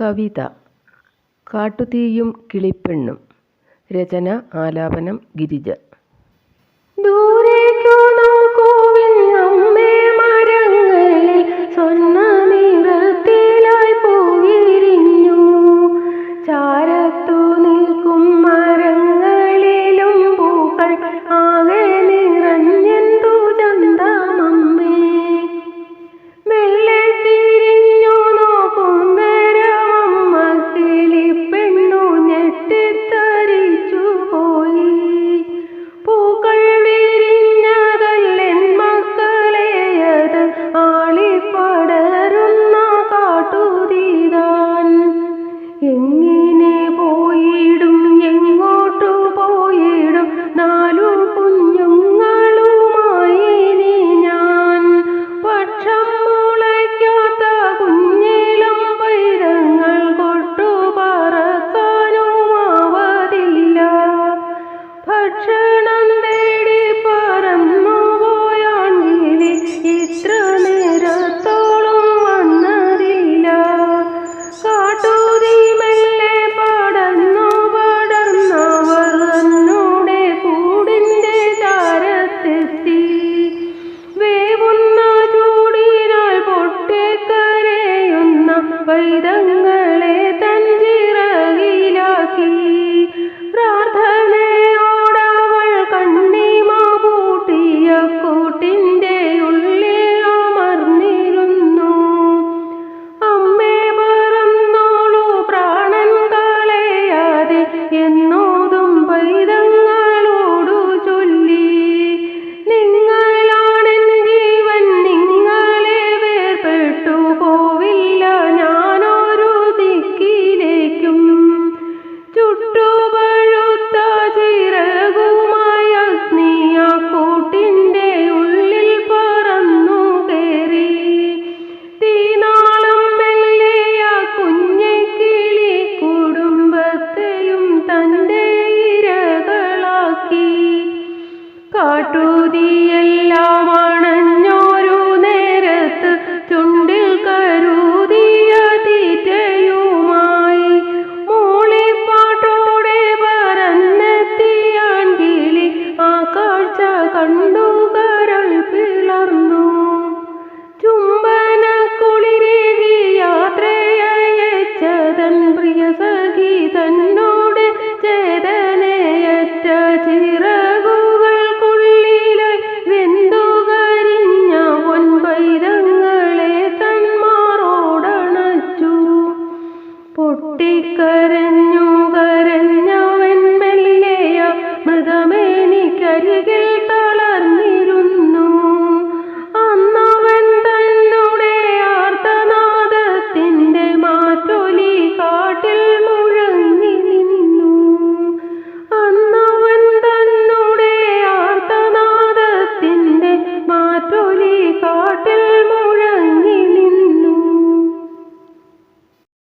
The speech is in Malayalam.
കവിത. കാട്ടുതീയും കിളിപ്പെണ്ണും. രചന ആലാപനം ഗിരിജ. ദൂരേക്കു Church. കണ്ടു